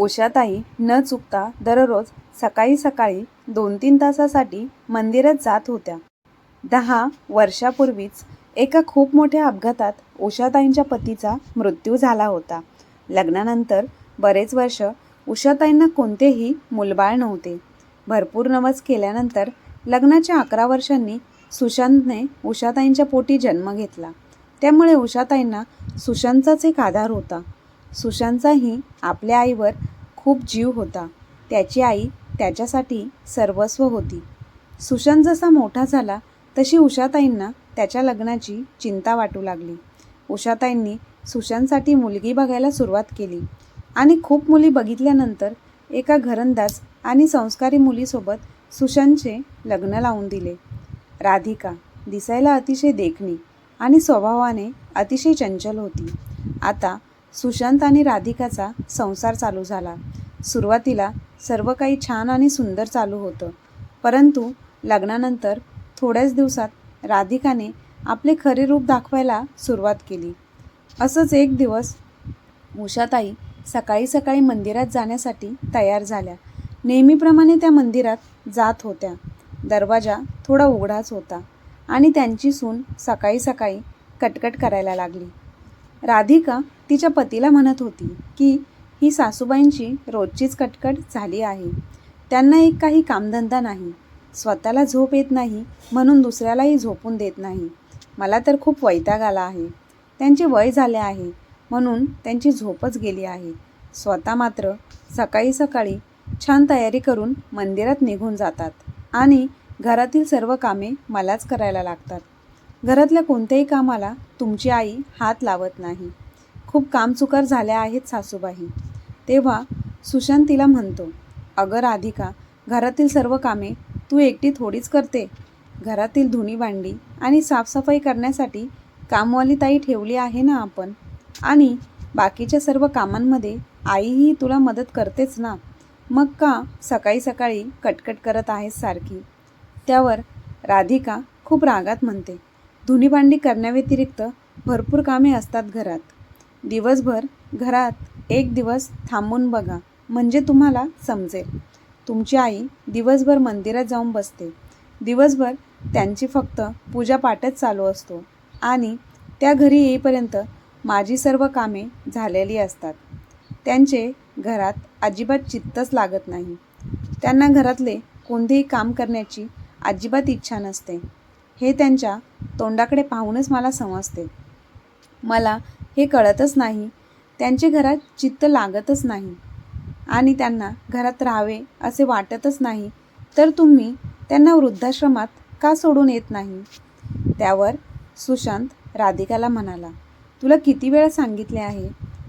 उषाताई न चुकता दररोज सकाळी सकाळी दोन तीन तासासाठी मंदिरात जात होत्या. दहा वर्षापूर्वीच एका खूप मोठ्या अपघातात उषाताईंच्या पतीचा मृत्यू झाला होता. लग्नानंतर बरेच वर्ष उषाताईंना कोणतेही मुलबाळ नव्हते. भरपूर नवस केल्यानंतर लग्नाच्या अकरा वर्षांनी सुशांतने उषाताईंच्या पोटी जन्म घेतला. त्यामुळे उषाताईंना सुशांतचाच एक आधार होता. सुशांतचाही आपल्या आईवर खूप जीव होता. त्याची आई त्याच्यासाठी सर्वस्व होती. सुशांत जसा मोठा झाला तशी उषाताईंना त्याच्या लग्नाची चिंता वाटू लागली. उषाताईंनी सुशांतसाठी मुलगी बघायला सुरुवात केली आणि खूप मुली बघितल्यानंतर एका घरंदाज आणि संस्कारी मुलीसोबत सुशांतचे लग्न लावून दिले. राधिका दिसायला अतिशय देखणी आणि स्वभावाने अतिशय चंचल होती. आता सुशांत आणि राधिकाचा संसार चालू झाला. सुरुवातीला सर्व काही छान आणि सुंदर चालू होतं. परंतु लग्नानंतर थोड्याच दिवसात राधिकाने आपले खरे रूप दाखवायला सुरुवात केली. असंच एक दिवस उषाताई सकाळी सकाळी मंदिरात जाण्यासाठी तयार झाल्या. नेहमीप्रमाणे त्या मंदिरात जात होत्या. दरवाजा थोडा उघडाच होता आणि त्यांची सून सकाळी सकाळी कटकट करायला लागली. राधिका तिच्या पतीला म्हणत होती की ही सासूबाईंची रोजचीच कटकट झाली आहे. त्यांना एक काही कामधंदा नाही. स्वतःला झोप येत नाही म्हणून दुसऱ्यालाही झोपून देत नाही. मला तर खूप वैताग आला आहे. त्यांचे वय झाले आहे म्हणून त्यांची झोपच गेली आहे. स्वतः मात्र सकाळी सकाळी छान तयारी करून मंदिरात निघून जातात आणि घरातील सर्व कामे मलाच करायला लागतात. घरातल्या कोणत्याही कामाला तुमची आई हात लावत नाही. खूप कामचुकार झाल्या आहेत सासूबाई. तेव्हा सुशांत तिला म्हणतो अगं राधिका घरातील सर्व कामे तू एकटी थोडीच करते. घरातील धुणी भांडी आणि साफसफाई करण्यासाठी कामवाली ताई ठेवली आहे ना आपण? आणि बाकीच्या सर्व कामांमध्ये आईही तुला मदत करतेच ना? मग का सकाळी सकाळी कटकट करत आहेस सारखी? त्यावर राधिका खूप रागात म्हणते धुणी भांडी करण्याव्यतिरिक्त भरपूर कामे असतात घरात. दिवसभर घरात एक दिवस थांबून बघा म्हणजे तुम्हाला समजेल. तुमची आई दिवसभर मंदिरात जाऊन बसते. दिवसभर त्यांची फक्त पूजापाठच चालू असतो आणि त्या घरी येईपर्यंत माझी सर्व कामे झालेली असतात. त्यांचे घरात अजिबात चित्तच लागत नाही. त्यांना घरातले कोणतेही काम करण्याची अजिबात इच्छा नसते. हे त्यांच्या तोंडाकडे पाहूनच मला समजते. मला हे कळतच नाही. त्यांचे घरात चित्त लागतच नाही. आणि त्यांना घरात राहावे असे वाटतच नाही. तर तुम्ही त्यांना वृद्धाश्रमात का सोडून येत नाही? त्यावर सुशांत राधिकाला म्हणाला तुला किती वेळा सांगितले आहे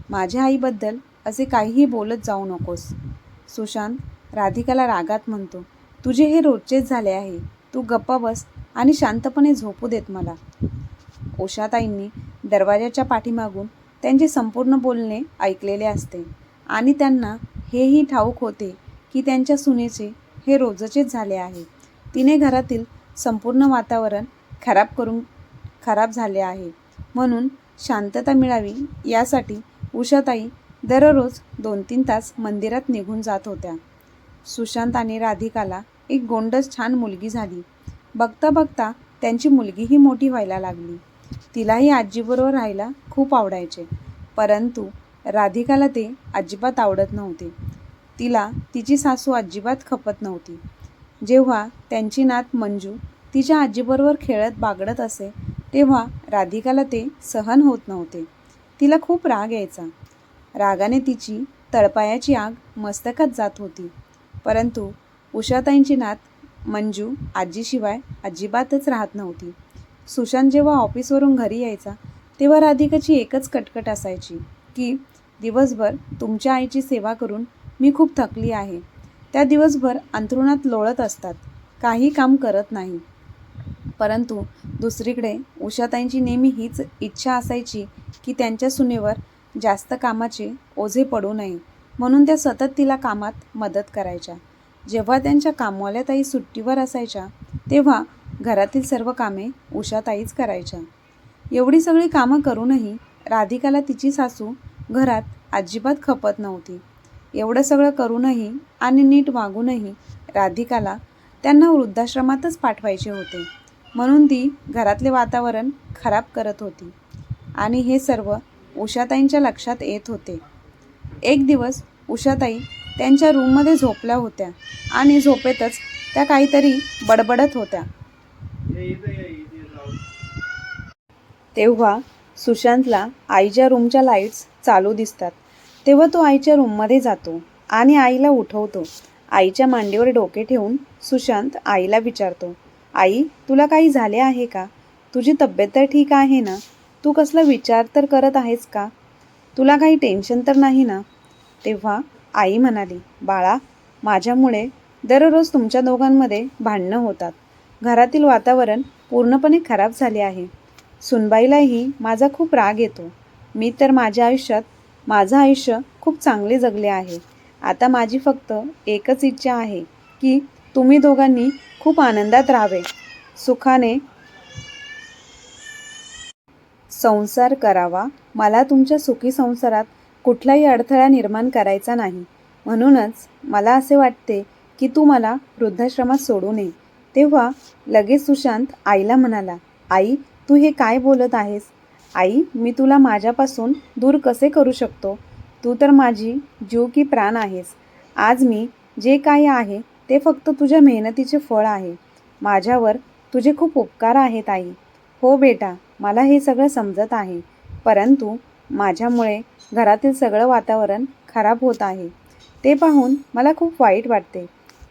माझ्या आईबद्दल असे काहीही बोलत जाऊ नकोस. सुशांत राधिकाला रागात म्हणतो तुझे हे रोजचेच झाले आहे. तू गप्पा बस आणि शांतपणे झोपू देत मला. उषाताईंनी दरवाजाच्या पाठीमागून त्यांचे संपूर्ण बोलणे ऐकलेले असते. आणि त्यांना हेही ठाऊक होते की त्यांच्या सुनेचे हे रोजचेच झाले आहे. तिने घरातील संपूर्ण वातावरण खराब करून खराब झाले आहे. म्हणून शांतता मिळावी यासाठी उषाताई दररोज दोन तीन तास मंदिरात निघून जात होत्या. सुशांत आणि राधिकाला एक गोंडस छान मुलगी झाली. बघता बघता त्यांची मुलगीही मोठी व्हायला लागली. तिलाही आजीबरोबर राहायला खूप आवडायचे. परंतु राधिकाला ते अजिबात आवडत नव्हते. तिला तिची सासू अजिबात खपत नव्हती. जेव्हा त्यांची नात मंजू तिच्या आजीबरोबर खेळत बागडत असे तेव्हा राधिकाला ते सहन होत नव्हते. तिला खूप राग यायचा. रागाने तिची तळपायाची आग मस्तकात जात होती. परंतु उषाताईंची नात मंजू आजीशिवाय अजिबातच राहत नव्हती. सुशांत जेव्हा ऑफिसवरून घरी यायचा तेव्हा राधिकाची एकच कटकट असायची की दिवसभर तुमच्या आईची सेवा करून मी खूप थकली आहे. त्या दिवसभर अंथरुणात लोळत असतात काही काम करत नाही. परंतु दुसरीकडे उषाताईंची नेहमी हीच इच्छा असायची की त्यांच्या सुनेवर जास्त कामाचे ओझे पडू नये म्हणून त्या सतत तिला कामात मदत करायच्या. जेव्हा त्यांच्या कामवाल्या ताई सुट्टीवर असायच्या तेव्हा घरातील सर्व कामे उषाताईच करायच्या. एवढी सगळी कामं करूनही राधिकाला तिची सासू घरात अजिबात खपत नव्हती. एवढं सगळं करूनही आणि नीट वागूनही राधिकाला त्यांना वृद्धाश्रमातच पाठवायचे होते. म्हणून ती घरातले वातावरण खराब करत होती. आणि हे सर्व उषाताईंच्या लक्षात येत होते. एक दिवस उषाताई त्यांच्या रूममध्ये झोपल्या होत्या आणि झोपेतच त्या काहीतरी बडबडत होत्या. तेव्हा सुशांतला आईच्या रूमच्या लाईट्स चालू दिसतात. तेव्हा तो आईच्या रूममध्ये जातो आणि आईला उठवतो. आईच्या मांडीवर डोके ठेवून सुशांत आईला विचारतो आई तुला काही झाले आहे का? तुझी तब्येत तर ठीक आहे ना? तू कसला विचार तर करत आहेस का? तुला काही टेन्शन तर नाही ना? तेव्हा आई म्हणाली बाळा माझ्यामुळे दररोज तुमच्या दोघांमध्ये भांडणं होतात. घरातील वातावरण पूर्णपणे खराब झाले आहे. सुनबाईलाही माझा खूप राग येतो. मी तर माझ्या आयुष्यात माझं आयुष्य खूप चांगले जगले आहे. आता माझी फक्त एकच इच्छा आहे की तुम्ही दोघांनी खूप आनंदात राहावे. सुखाने संसार करावा. मला तुमच्या सुखी संसारात कुठलाही अडथळा निर्माण करायचा नाही. म्हणूनच मला असे वाटते की तू मला वृद्धाश्रमात सोडू नये. तेव्हा लगेच सुशांत आईला म्हणाला आई तू हे काय बोलत आहेस? आई मी तुला माझ्यापासून दूर कसे करू शकतो? तू तर माझी जीव की प्राण आहेस. आज मी जे काही आहे ते फक्त तुझ्या मेहनतीचे फळ आहे. माझ्यावर तुझे खूप उपकार आहेत आई. हो बेटा मला हे सगळं समजत आहे. परंतु माझ्यामुळे घरातील सगळं वातावरण खराब होत आहे. ते पाहून मला खूप वाईट वाटते.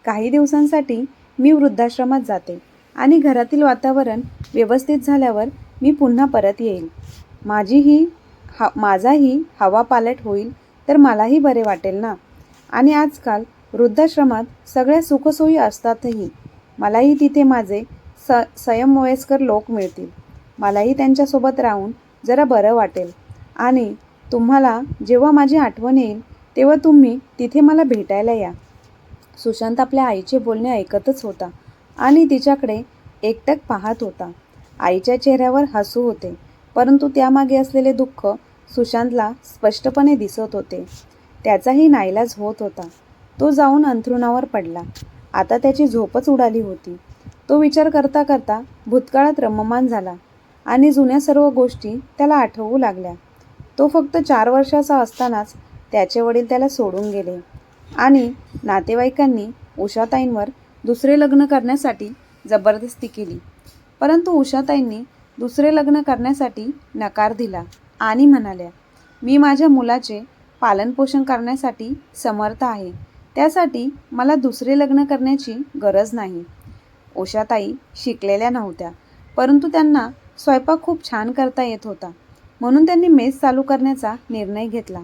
काही दिवसांसाठी मी वृद्धाश्रमात जाते आणि घरातील वातावरण व्यवस्थित झाल्यावर मी पुन्हा परत येईल. माझीही हा माझाही हवा पालट होईल तर मलाही बरे वाटेल ना? आणि आजकाल वृद्धाश्रमात सगळ्या सुखसोयी असतातही. मलाही तिथे माझे स स्वयंवयस्कर लोक मिळतील. मलाही त्यांच्यासोबत राहून जरा बरं वाटेल. आणि तुम्हाला जेव्हा माझी आठवण येईल तेव्हा तुम्ही तिथे मला भेटायला या. सुशांत आपल्या आईचे बोलणे ऐकतच होता आणि तिच्याकडे एकटक पाहत होता. आईच्या चेहऱ्यावर हसू होते परंतु त्यामागे असलेले दुःख सुशांतला स्पष्टपणे दिसत होते. त्याचाही नाईलाज होत होता. तो जाऊन अंथरुणावर पडला. आता त्याची झोपच उडाली होती. तो विचार करता करता भूतकाळात रममान झाला आणि जुन्या सर्व गोष्टी त्याला आठवू लागल्या. तो फक्त चार वर्षाचा असतानाच त्याचे वडील त्याला सोडून गेले. आणि नातेवाईकांनी उषाताईंवर दुसरे लग्न करण्यासाठी जबरदस्ती केली. परंतु उषाताईंनी दुसरे लग्न करण्यासाठी नकार दिला आणि म्हणाल्या मी माझ्या मुलाचे पालनपोषण करण्यासाठी समर्थ आहे. त्यासाठी मला दुसरे लग्न करण्याची गरज नाही. उषाताई शिकलेल्या नव्हत्या परंतु त्यांना स्वयंपाक खूप छान करता येत होता. म्हणून त्यांनी मेस चालू करण्याचा निर्णय घेतला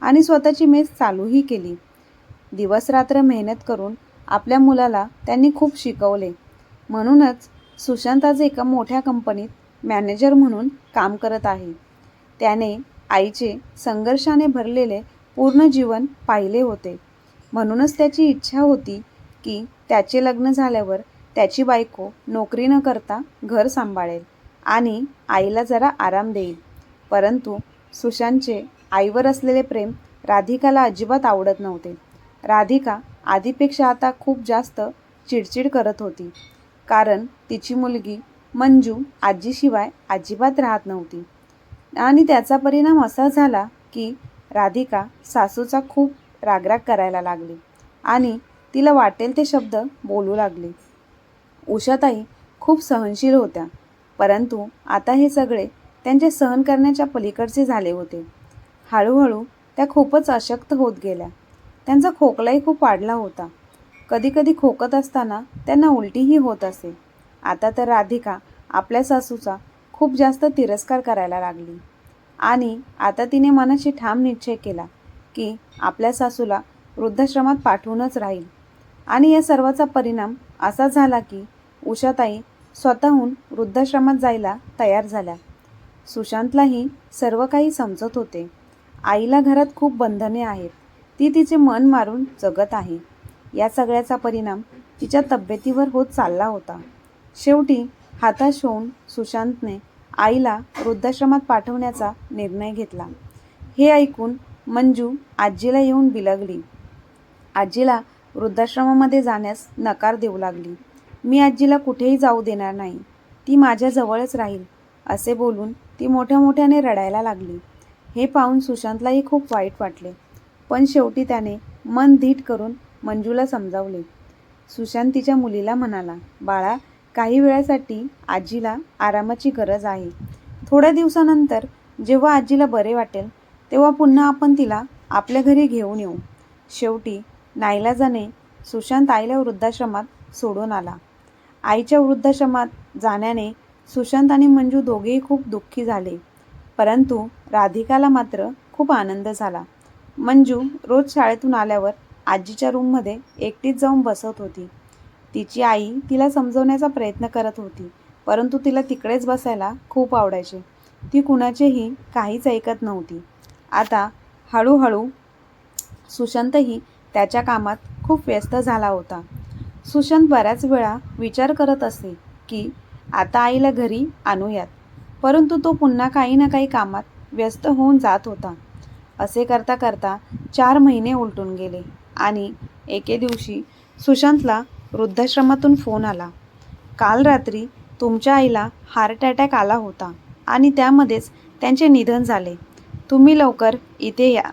आणि स्वतःची मेस चालूही केली. दिवसरात्र मेहनत करून आपल्या मुलाला त्यांनी खूप शिकवले. म्हणूनच सुशांत आज एका मोठ्या कंपनीत मॅनेजर म्हणून काम करत आहे. त्याने आईचे संघर्षाने भरलेले पूर्ण जीवन पाहिले होते. म्हणूनच त्याची इच्छा होती की त्याचे लग्न झाल्यावर त्याची बायको नोकरी न करता घर सांभाळेल आणि आईला जरा आराम देईल. परंतु सुशांतचे आईवर असलेले प्रेम राधिकाला अजिबात आवडत नव्हते. राधिका आधीपेक्षा आता खूप जास्त चिडचिड करत होती. कारण तिची मुलगी मंजू आजीशिवाय अजिबात राहत नव्हती. आणि त्याचा परिणाम असा झाला की राधिका सासूचा खूप रागराग करायला लागली आणि तिला वाटेल ते शब्द बोलू लागले. उषाताई खूप सहनशील होत्या परंतु आता हे सगळे त्यांचे सहन करण्याच्या पलीकडचे झाले होते. हळूहळू त्या खूपच अशक्त होत गेल्या. त्यांचा खोकलाही खूप वाढला होता. कधीकधी खोकत असताना त्यांना उलटीही होत असे. आता तर राधिका आपल्या सासूचा खूप जास्त तिरस्कार करायला लागली. आणि आता तिने मनाशी ठाम निश्चय केला की आपल्या सासूला वृद्धाश्रमात पाठवूनच राहील. आणि या सर्वाचा परिणाम असा झाला की उषाताई स्वतःहून वृद्धाश्रमात जायला तयार झाल्या. सुशांतलाही सर्व काही समजत होते. आईला घरात खूप बंधने आहेत. ती तिचे मन मारून जगत आहे. या सगळ्याचा परिणाम तिच्या तब्येतीवर होत चालला होता. शेवटी हाताश होऊन सुशांतने आईला वृद्धाश्रमात पाठवण्याचा निर्णय घेतला. हे ऐकून मंजू आजीला येऊन बिलगली. आजीला वृद्धाश्रमामध्ये जाण्यास नकार देऊ लागली. मी आजीला कुठेही जाऊ देणार नाही. ती माझ्याजवळच राहील असे बोलून ती मोठ्या मोठ्याने रडायला लागली. हे पाहून सुशांतलाही खूप वाईट वाटले. पण शेवटी त्याने मन धीट करून मंजूला समजावले. सुशांत तिच्या मुलीला म्हणाला बाळा काही वेळासाठी आजीला आरामाची गरज आहे. थोड्या दिवसानंतर जेव्हा आजीला बरे वाटेल तेव्हा पुन्हा आपण तिला आपल्या घरी घेऊन येऊ. शेवटी नाईलाजाने सुशांत आईला वृद्धाश्रमात सोडून आला. आईच्या वृद्धाश्रमात जाण्याने सुशांत आणि मंजू दोघेही खूप दुःखी झाले परंतु राधिकाला मात्र खूप आनंद झाला. मंजू रोज शाळेतून आल्यावर आजीच्या रूममध्ये एकटीच जाऊन बसत होती. तिची आई तिला समजवण्याचा प्रयत्न करत होती परंतु तिला तिकडेच बसायला खूप आवडायचे. ती कुणाचेही काहीच ऐकत नव्हती. आता हळूहळू सुशांतही त्याच्या कामात खूप व्यस्त झाला होता. सुशांत बऱ्याच वेळा विचार करत असे की आता आईला घरी आणूयात. परंतु तो पुन्हा काही ना काही कामात व्यस्त होऊन जात होता. असे करता करता चार महिने उलटून गेले आणि एके दिवशी सुशांतला वृद्धाश्रमातून फोन आला. काल रात्री तुमच्या आईला हार्ट अटॅक आला होता आणि त्यामध्येच त्यांचे निधन झाले. तुम्ही लवकर इथे या.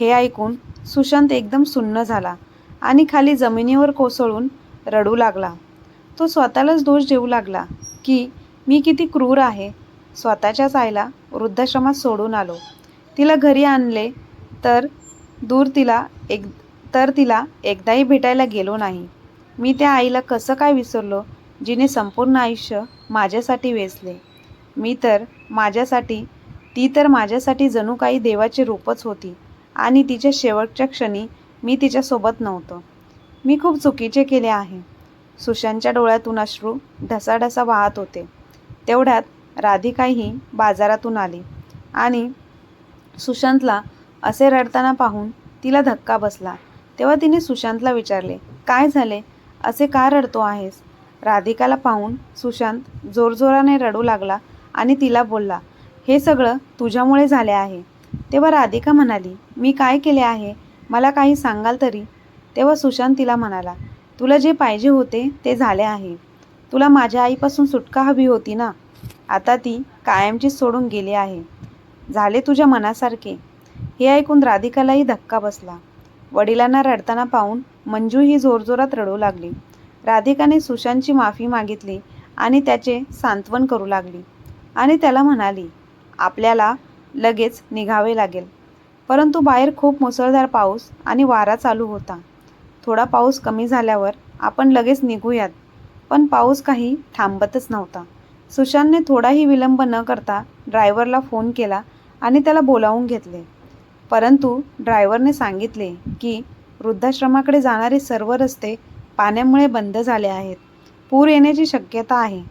हे ऐकून सुशांत एकदम सुन्न झाला आणि खाली जमिनीवर कोसळून रडू लागला. तो स्वतःलाच दोष देऊ लागला की मी किती क्रूर आहे. स्वतःच्याच आईला वृद्धाश्रमात सोडून आलो. तिला घरी आणले तर दूर तिला एक तर तिला एकदाही भेटायला गेलो नाही. मी त्या आईला कसं काय विसरलो जिने संपूर्ण आयुष्य माझ्यासाठी वेचले. मी तर माझ्यासाठी ती तर माझ्यासाठी जणू काही देवाचे रूपच होती आणि तिच्या शेवटच्या क्षणी मी तिच्यासोबत नव्हतो. मी खूप चुकीचे केले आहे. सुशांतच्या डोळ्यातून अश्रू ढसाढसा वाहत होते. तेवढ्यात राधिकाही बाजारातून आली आणि सुशांतला असे रडताना पाहून तिला धक्का बसला. तेव्हा तिने सुशांतला विचारले काय झाले? असे का रडतो आहेस? राधिकाला पाहून सुशांत जोरजोराने रडू लागला आणि तिला बोलला हे सगळं तुझ्यामुळे झाले आहे. तेव्हा राधिका म्हणाली मी काय केले आहे? मला काही सांगाल तरी? तेव्हा सुशांत तिला म्हणाला तुला जे पाहिजे होते ते झाले आहे. तुला माझ्या आईपासून सुटका हवी होती ना. आता ती कायमचीच सोडून गेली आहे. झाले तुझ्या मनासारखे. हे ऐकून राधिकालाही धक्का बसला. वडिलांना रडताना पाहून मंजू ही जोरजोरात रडू लागली. राधिकाने सुशांतची माफी मागितली आणि त्याचे सांत्वन करू लागली. आणि त्याला म्हणाली आपल्याला लगेच निघावे लागेल. परंतु बाहेर खूप मुसळधार पाऊस आणि वारा चालू होता. थोडा पाऊस कमी झाल्यावर आपण लगेच निघूयात. पण पाऊस काही थांबतच नव्हता. सुशांतने थोडाही विलंब न करता ड्रायव्हरला फोन केला आणि त्याला बोलावून घेतले. परंतु ड्रायव्हरने सांगितले की वृद्धाश्रमाकडे जाणारे सर्व रस्ते पाण्यामुळे बंद झाले आहेत. पूर येण्याची शक्यता आहे.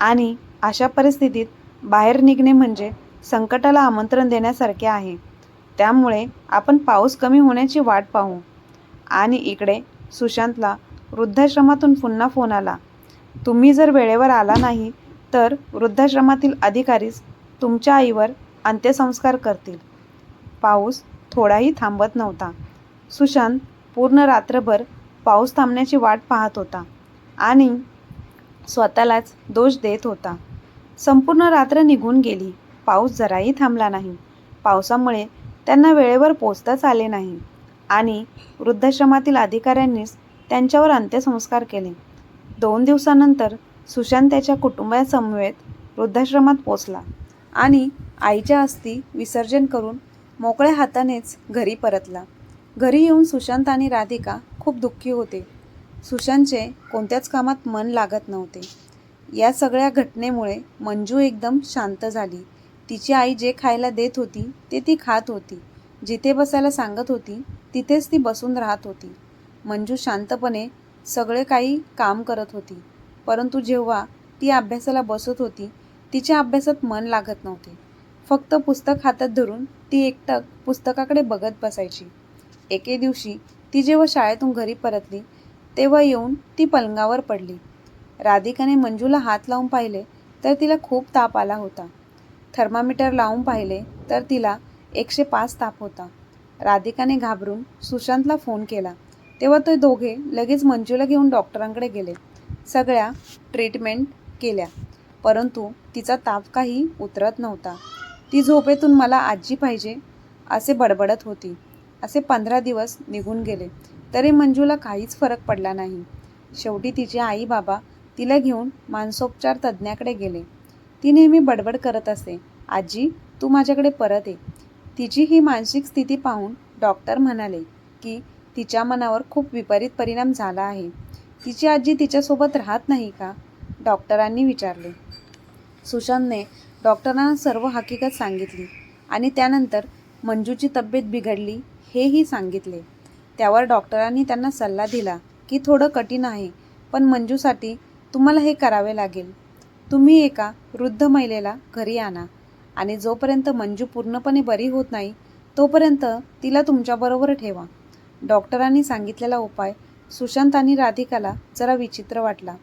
आणि अशा परिस्थितीत बाहेर निघणे म्हणजे संकटाला आमंत्रण देण्यासारखे आहे. त्यामुळे आपण पाऊस कमी होण्याची वाट पाहू. आणि इकडे सुशांतला वृद्धाश्रमातून पुन्हा फोन आला. तुम्ही जर वेळेवर आला नाही तर वृद्धाश्रमातील अधिकारीच तुमच्या आईवर अंत्यसंस्कार करतील. पाऊस थोडाही थांबत नव्हता. सुशांत पूर्ण रात्रभर पाऊस थांबण्याची वाट पाहत होता आणि स्वतःलाच दोष देत होता. संपूर्ण रात्र निघून गेली. पाऊस जराही थांबला नाही. पावसामुळे त्यांना वेळेवर पोचताच आले नाही आणि वृद्धाश्रमातील अधिकाऱ्यांनीच त्यांच्यावर अंत्यसंस्कार केले. दोन दिवसानंतर सुशांत त्याच्या कुटुंबासमवेत वृद्धाश्रमात पोचला आणि आईच्या अस्थी विसर्जन करून मोकळ्या हातानेच घरी परतला. घरी येऊन सुशांत आणि राधिका खूप दुःखी होते. सुशांतचे कोणत्याच कामात मन लागत नव्हते. या सगळ्या घटनेमुळे मंजू एकदम शांत झाली. तिची आई जे खायला देत होती ते ती खात होती. जिथे बसायला सांगत होती तिथेच ती बसून राहत होती. मंजू शांतपणे सगळे काही काम करत होती. परंतु जेव्हा ती अभ्यासाला बसत होती तिच्या अभ्यासात मन लागत नव्हते. फक्त पुस्तक हातात धरून ती एकटक पुस्तकाकडे बघत बसायची. एके दिवशी ती जेव्हा शाळेतून घरी परतली तेव्हा येऊन ती पलंगावर पडली. राधिकाने मंजूला हात लावून पाहिले तर तिला खूप ताप आला होता. थर्मामीटर लावून पाहिले तर तिला एकशे पाच ताप होता. राधिकाने घाबरून सुशांतला फोन केला. तेव्हा ते दोघे लगेच मंजूला घेऊन डॉक्टरांकडे गेले. सगळ्या ट्रीटमेंट केल्या परंतु तिचा ताप काही उतरत नव्हता. ती झोपेतून मला आजी पाहिजे असे बडबडत होती. असे पंधरा दिवस निघून गेले. तरी मंजूला काहीच फरक पडला नाही. शेवटी तिचे आई बाबा तिला घेऊन मानसोपचार तज्ज्ञाकडे गेले. ती नेहमी बडबड करत असे आजी तू माझ्याकडे परत ये. तिची ही मानसिक स्थिती पाहून डॉक्टर म्हणाले की तिच्या मनावर खूप विपरीत परिणाम झाला आहे. तिची आजी तिच्यासोबत राहत नाही का? डॉक्टरांनी विचारले. सुशांतने डॉक्टरांना सर्व हकीकत सांगितली आणि त्यानंतर मंजूची तब्येत बिघडली हेही सांगितले. त्यावर डॉक्टरांनी त्यांना सल्ला दिला की थोडं कठीण आहे पण मंजूसाठी तुम्हाला हे करावे लागेल. तुम्ही एका वृद्ध महिलेला घरी आणा आणि जोपर्यंत मंजू पूर्णपणे बरी होत नाही तोपर्यंत तिला तुमच्याबरोबर ठेवा. डॉक्टरांनी सांगितलेला उपाय सुशांत आणि राधिकाला जरा विचित्र वाटला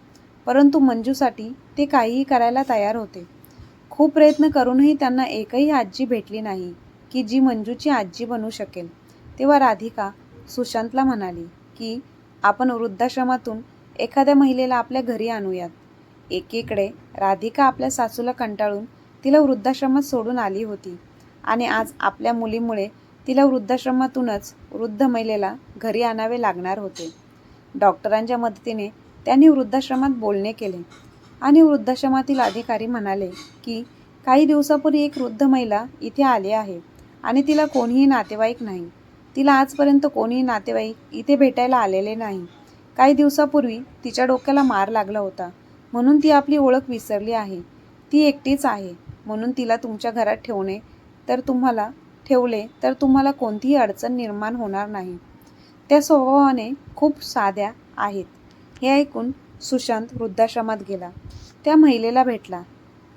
परंतु मंजूसाठी ते काहीही करायला तयार होते. खूप प्रयत्न करूनही त्यांना एकही आजी भेटली नाही की जी मंजूची आजी बनू शकेल. तेव्हा राधिका सुशांतला म्हणाली की आपण वृद्धाश्रमातून एखाद्या महिलेला आपल्या घरी आणूयात. एकीकडे राधिका आपल्या सासूला कंटाळून तिला वृद्धाश्रमात सोडून आली होती आणि आज आपल्या मुलीमुळे तिला वृद्धाश्रमातूनच वृद्ध महिलेला घरी आणावे लागणार होते. डॉक्टरांच्या मदतीने त्यांनी वृद्धाश्रमात बोलणे केले. आणि वृद्धाश्रमातील अधिकारी म्हणाले की काही दिवसापूर्वी एक वृद्ध महिला इथे आली आहे आणि तिला कोणीही नातेवाईक नाही. तिला आजपर्यंत कोणीही नातेवाईक इथे भेटायला आलेले नाही. काही दिवसापूर्वी तिच्या डोक्याला मार लागला होता. म्हणून ती आपली ओळख विसरली आहे. ती एकटीच आहे. म्हणून तिला तुमच्या घरात ठेवणे तर तुम्हाला ठेवले तर तुम्हाला कोणतीही अडचण निर्माण होणार नाही. त्या स्वभावाने खूप साध्या आहेत. हे ऐकून सुशांत वृद्धाश्रमात गेला. त्या महिलेला भेटला.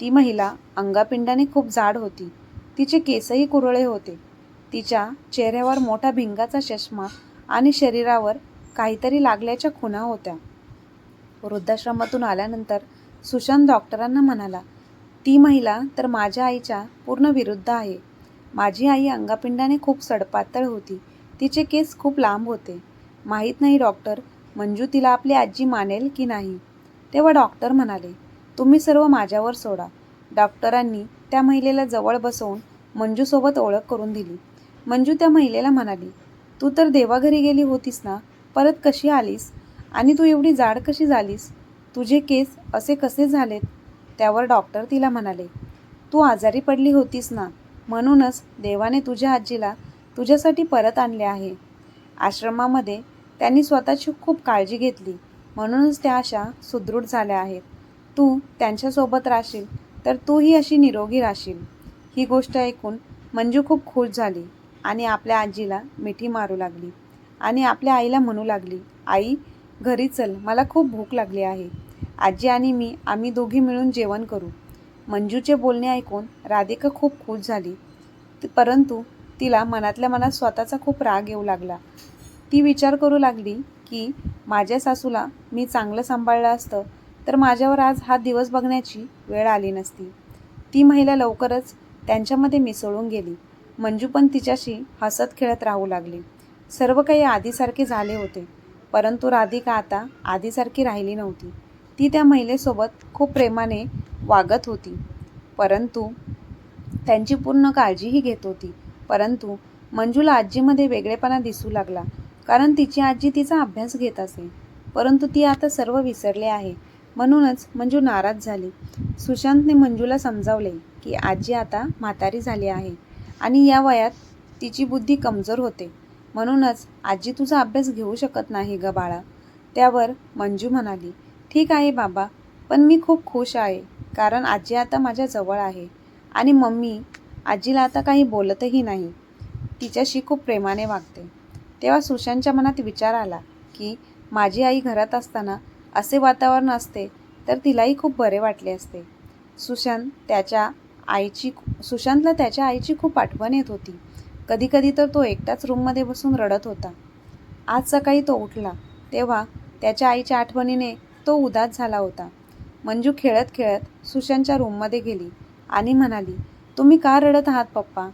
ती महिला अंगापिंडाने खूप जाड होती. तिचे केसही कुरळे होते. तिच्या चेहऱ्यावर मोठा भिंगाचा चष्मा आणि शरीरावर काहीतरी लागल्याच्या खुणा होत्या. वृद्धाश्रमातून आल्यानंतर सुशांत डॉक्टरांना म्हणाला ती महिला तर माझ्या आईच्या पूर्ण विरुद्ध आहे. माझी आई अंगापिंडाने खूप सडपातळ होती. तिचे केस खूप लांब होते. माहीत नाही डॉक्टर मंजू तिला आपली आजी मानेल की नाही? तेव्हा डॉक्टर म्हणाले तुम्ही सर्व माझ्यावर सोडा. डॉक्टरांनी त्या महिलेला जवळ बसवून मंजूसोबत ओळख करून दिली. मंजू त्या महिलेला म्हणाली तू तर देवाघरी गेली होतीस ना? परत कशी आलीस? आणि तू एवढी जाड कशी झालीस? तुझे केस असे कसे झालेत? त्यावर डॉक्टर तिला म्हणाले तू आजारी पडली होतीस ना? म्हणूनच देवाने तुझ्या आजीला तुझ्यासाठी परत आणले आहे. आश्रमामध्ये त्यांनी स्वतःची खूप काळजी घेतली. म्हणूनच त्या अशा सुदृढ झाल्या आहेत. तू त्यांच्यासोबत राहशील तर तूही अशी निरोगी राहशील. ही गोष्ट ऐकून मंजू खूप खुश झाली आणि आपल्या आजीला मिठी मारू लागली आणि आपल्या आईला म्हणू लागली आई घरी चल मला खूप भूक लागली आहे. आजी आणि मी आम्ही दोघी मिळून जेवण करू. मंजूचे बोलणे ऐकून राधिका खूप खुश झाली. परंतु तिला मनातल्या मनात स्वतःचा खूप राग येऊ लागला. ती विचार करू लागली की माझ्या सासूला मी चांगलं सांभाळलं असतं तर माझ्यावर आज हा दिवस बघण्याची वेळ आली नसती. ती महिला लवकरच त्यांच्यामध्ये मिसळून गेली. मंजू पण तिच्याशी हसत खेळत राहू लागली. सर्व काही आधीसारखे झाले होते परंतु राधिका आता आधीसारखी राहिली नव्हती. ती त्या महिलेसोबत खूप प्रेमाने वागत होती. परंतु त्यांची पूर्ण काळजीही घेत होती. परंतु मंजूला आजीमध्ये वेगळेपणा दिसू लागला. कारण तिची आजी तिचा अभ्यास घेत असे. परंतु ती आता सर्व विसरले आहे. म्हणूनच मंजू नाराज झाली. सुशांतने मंजूला समजावले की आजी आता म्हातारी झाली आहे आणि या वयात तिची बुद्धी कमजोर होते. म्हणूनच आजी तुझा अभ्यास घेऊ शकत नाही ग बाळा. त्यावर मंजू म्हणाली ठीक आहे बाबा पण मी खूप खुश आहे कारण आजी आता माझ्या जवळ आहे आणि मम्मी आजीला आता काही बोलतही नाही. तिच्याशी खूप प्रेमाने वागते. तेव्हा सुशांतच्या मनात विचार आला की माझी आई घरात असताना असे वातावरण असते तर तिलाही खूप बरे वाटले असते. सुशांत त्याच्या आईची सुशांतला त्याच्या आईची खूप आठवण येत होती. कधीकधी तर तो एकटाच रूममध्ये बसून रडत होता. आज सकाळी तो उठला. तेव्हा त्याच्या आईच्या आठवणीने तो उदास झाला होता. मंजू खेळत खेळत सुशांतच्या रूममध्ये गेली आणि म्हणाली तुम्ही का रडत आहात पप्पा?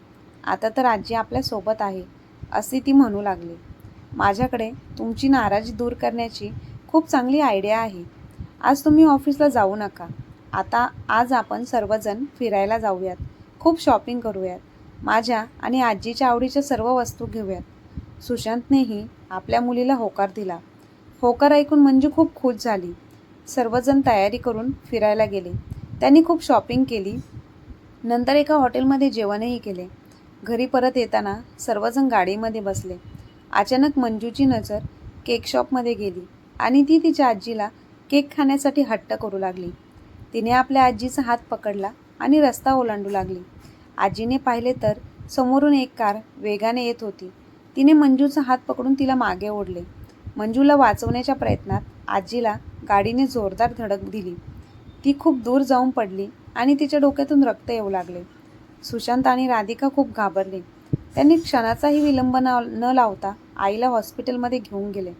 आता तर आजी आपल्यासोबत आहे. असे ती म्हणू लागली. माझ्याकडे तुमची नाराजी दूर करण्याची खूप चांगली आयडिया आहे. आज तुम्ही ऑफिसला जाऊ नका. आता आज आपण सर्वजण फिरायला जाऊयात. खूप शॉपिंग करूयात. माझ्या आणि आजीच्या आवडीच्या सर्व वस्तू घेऊयात. सुशांतनेही आपल्या मुलीला होकार दिला. होकार ऐकून मंजू खूप खुश झाली. सर्वजण तयारी करून फिरायला गेले. त्यांनी खूप शॉपिंग केली. नंतर एका हॉटेलमध्ये जेवणही केले. घरी परत येताना सर्वजण गाडीमध्ये बसले. अचानक मंजूची नजर केक शॉपमध्ये गेली आणि ती तिच्या आजीला केक खाण्यासाठी हट्ट करू लागली. तिने आपल्या आजीचा हात पकडला आणि रस्ता ओलांडू लागली. आजीने पाहिले तर समोरून एक कार वेगाने येत होती. तिने मंजूचा हात पकडून तिला मागे ओढले. मंजूला वाचवण्याच्या प्रयत्नात आजीला गाडीने जोरदार धडक दिली. ती खूप दूर जाऊन पडली आणि तिच्या डोक्यातून रक्त येऊ लागले. सुशांत आणि राधिका खूप घाबरले. त्यांनी क्षणाचाही विलंब न न लावता आईला हॉस्पिटलमध्ये घेऊन गेले.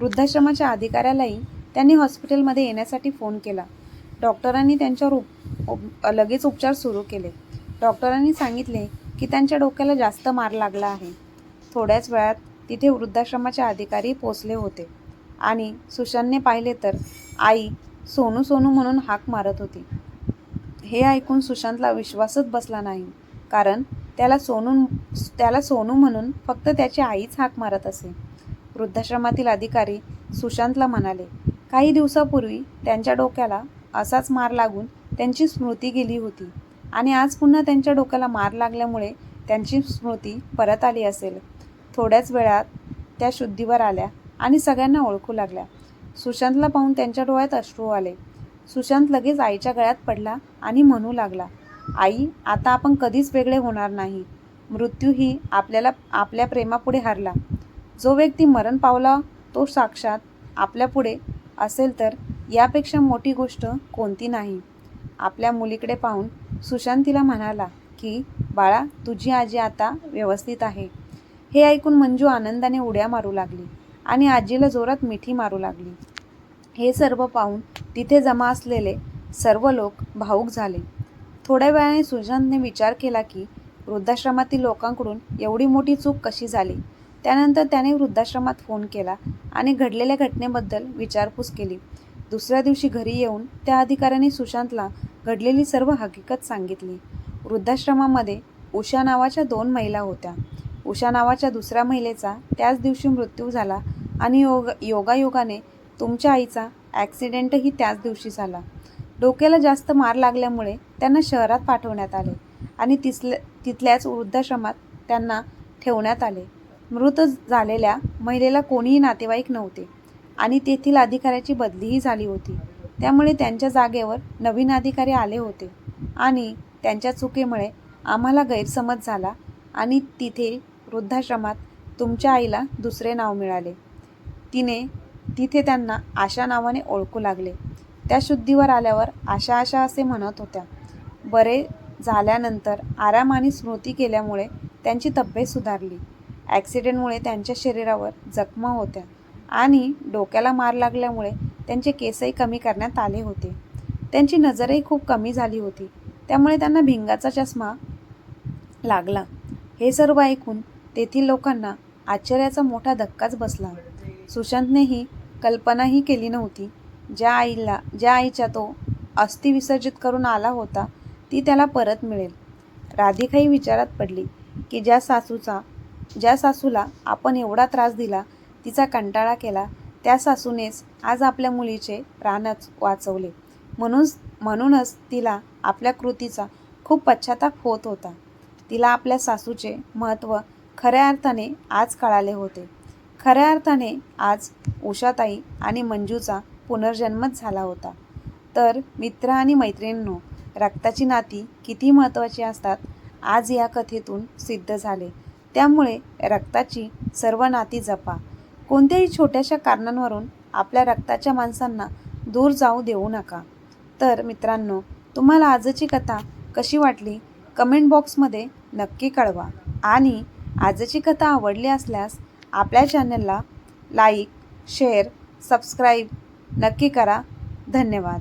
वृद्धाश्रमाच्या अधिकाऱ्यालाही त्यांनी हॉस्पिटलमध्ये येण्यासाठी फोन केला. डॉक्टरांनी त्यांच्यावर उप उप- लगेच उपचार सुरू केले. डॉक्टरांनी सांगितले की त्यांच्या डोक्याला जास्त मार लागला आहे. थोड्याच वेळात तिथे वृद्धाश्रमाचे अधिकारी पोचले होते आणि सुशांतने पाहिले तर आई सोनू सोनू म्हणून हाक मारत होती. हे ऐकून सुशांतला विश्वासच बसला नाही. कारण त्याला सोनू त्याला सोनू म्हणून फक्त त्याची आईच हाक मारत असे. वृद्धाश्रमातील अधिकारी सुशांतला म्हणाले काही दिवसापूर्वी त्यांच्या डोक्याला असाच मार लागून त्यांची स्मृती गेली होती आणि आज पुन्हा त्यांच्या डोक्याला मार लागल्यामुळे त्यांची स्मृती परत आली असेल. थोड्याच वेळात त्या शुद्धीवर आल्या आणि सगळ्यांना ओळखू लागल्या. सुशांतला पाहून त्यांच्या डोळ्यात अश्रू आले. सुशांत लगेच आईच्या गळ्यात पडला आणि म्हणू लागला आई आता आपण कधीच वेगळे होणार नाही. मृत्यूही आपल्याला आपल्या प्रेमापुढे हरला. जो व्यक्ती मरण पावला तो साक्षात आपल्यापुढे असेल तर यापेक्षा मोठी गोष्ट कोणती नाही. आपल्या मुलीकडे पाहून सुशांत तिला म्हणाला की बाळा तुझी आजी आता व्यवस्थित आहे. हे ऐकून मंजू आनंदाने उड्या मारू लागली आणि आजीला जोरात मिठी मारू लागली. हे सर्व पाहून तिथे जमा असलेले सर्व लोक भावूक झाले. थोड्या वेळाने सुशांतने विचार केला की वृद्धाश्रमातील लोकांकडून एवढी मोठी चूक कशी झाली? त्यानंतर त्याने वृद्धाश्रमात फोन केला आणि घडलेल्या घटनेबद्दल विचारपूस केली. दुसऱ्या दिवशी घरी येऊन त्या अधिकाऱ्याने सुशांतला घडलेली सर्व हकीकत सांगितली. वृद्धाश्रमामध्ये उषा नावाच्या दोन महिला होत्या. उषा नावाच्या दुसऱ्या महिलेचा त्याच दिवशी मृत्यू झाला आणि योग योगायोगाने तुमच्या आईचा ॲक्सिडेंटही त्याच दिवशी झाला. डोक्याला जास्त मार लागल्यामुळे त्यांना शहरात पाठवण्यात आले आणि तिथल्या तिथल्याच वृद्धाश्रमात त्यांना ठेवण्यात आले. मृत झालेल्या महिलेला कोणीही नातेवाईक नव्हते आणि तेथील अधिकाऱ्याची बदलीही झाली होती. त्यामुळे त्यांच्या जागेवर नवीन अधिकारी आले होते आणि त्यांच्या चुकीमुळे आम्हाला गैरसमज झाला आणि तिथे वृद्धाश्रमात तुमच्या आईला दुसरे नाव मिळाले. तिने तिथे त्यांना आशा नावाने ओळखू लागले. त्या शुद्धीवर आल्यावर आशा आशा असे म्हणत होत्या. बरे झाल्यानंतर आराम आणि स्मृती केल्यामुळे त्यांची तब्येत सुधारली. ॲक्सिडेंटमुळे त्यांच्या शरीरावर जखमा होत्या आणि डोक्याला मार लागल्यामुळे त्यांचे केसही कमी करण्यात आले होते. त्यांची नजरही खूप कमी झाली होती. त्यामुळे त्यांना भिंगाचा चष्मा लागला. हे सर्व ऐकून तेथील लोकांना आश्चर्याचा मोठा धक्काच बसला. सुशांतनेही कल्पनाही केली नव्हती. ज्या आईला ज्या आईच्या तो अस्थि विसर्जित करून आला होता ती त्याला परत मिळेल. राधिकाही विचारात पडली की ज्या सासूचा ज्या सासूला आपण एवढा त्रास दिला तिचा कंटाळा केला त्या सासूनेच आज आपल्या मुलीचे प्राणच वाचवले. म्हणून म्हणूनच तिला आपल्या कृतीचा खूप पश्चाताप होत होता. तिला आपल्या सासूचे महत्त्व खऱ्या अर्थाने आज कळाले होते. खऱ्या अर्थाने आज उषाताई आणि मंजूचा पुनर्जन्मच झाला होता. तर मित्र आणि मैत्रिणींनो रक्ताची नाती किती महत्त्वाची असतात आज या कथेतून सिद्ध झाले. त्यामुळे रक्ताची सर्व नाती जपा. कोणत्याही छोट्याशा कारणांवरून आपल्या रक्ताच्या माणसांना दूर जाऊ देऊ नका. तर मित्रांनो तुम्हाला आजची कथा कशी वाटली? कमेंट बॉक्समध्ये नक्की कळवा. आणि आजची कथा आवडली असल्यास आपल्या चॅनलला लाईक शेअर सबस्क्राईब नक्की करा. धन्यवाद.